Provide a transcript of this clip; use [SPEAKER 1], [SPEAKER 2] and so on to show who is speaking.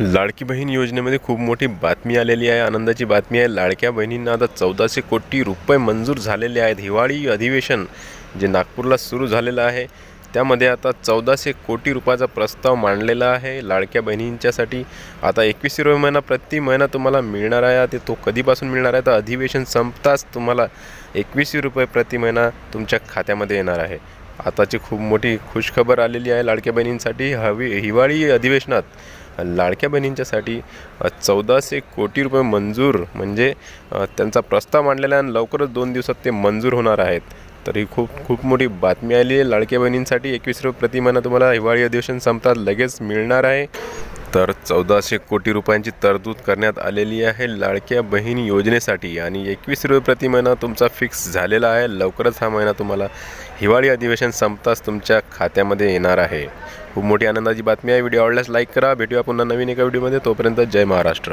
[SPEAKER 1] लाडकी बहीण योजनेमध्ये खूप मोठी बातमी आलेली आहे. आनंदाची बातमी आहे. लाडक्या बहिणींना आता चौदाशे कोटी रुपये मंजूर झालेले आहेत. हिवाळी अधिवेशन जे नागपूरला सुरू झालेलं आहे त्यामध्ये आता चौदाशे कोटी रुपयाचा प्रस्ताव मांडलेला आहे. लाडक्या बहिणींच्यासाठी आता एकवीसशे रुपये महिना प्रति महिना तुम्हाला मिळणार आहे. ते तो कधीपासून मिळणार आहे? तर अधिवेशन संपताच तुम्हाला एकवीसशे रुपये प्रति महिना तुमच्या खात्यामध्ये येणार आहे. आताची खूप मोठी खुशखबर आलेली आहे लाडक्या बहिणींसाठी. हवी हिवाळी अधिवेशनात लाडक्या बहिणींच्यासाठी चौदाशे कोटी रुपये मंजूर म्हणजे त्यांचा प्रस्ताव मांडलेला आणि लवकरच दोन दिवसात ते मंजूर होणार आहेत. तर ही खूप खूप मोठी बातमी आली आहे. लाडक्या बहिणींसाठी एकवीस रुपये प्रतिमानं तुम्हाला हिवाळी अधिवेशन संपतात लगेच मिळणार आहे. तर चौदाशे कोटी रुपयांची तरतूद करण्यात आलेली आहे लाडक्या बहीण योजनेसाठी. आणि एकवीस रुपये प्रति महिना तुमचा फिक्स झालेला आहे. लवकरच हा महिना तुम्हाला हिवाळी अधिवेशन संपताच तुमच्या खात्यामध्ये येणार आहे. खूप मोठी आनंदाची बातमी आहे. व्हिडिओ आवडल्यास लाईक करा. भेटूया पुन्हा नवीन एका व्हिडिओमध्ये. तोपर्यंत जय महाराष्ट्र.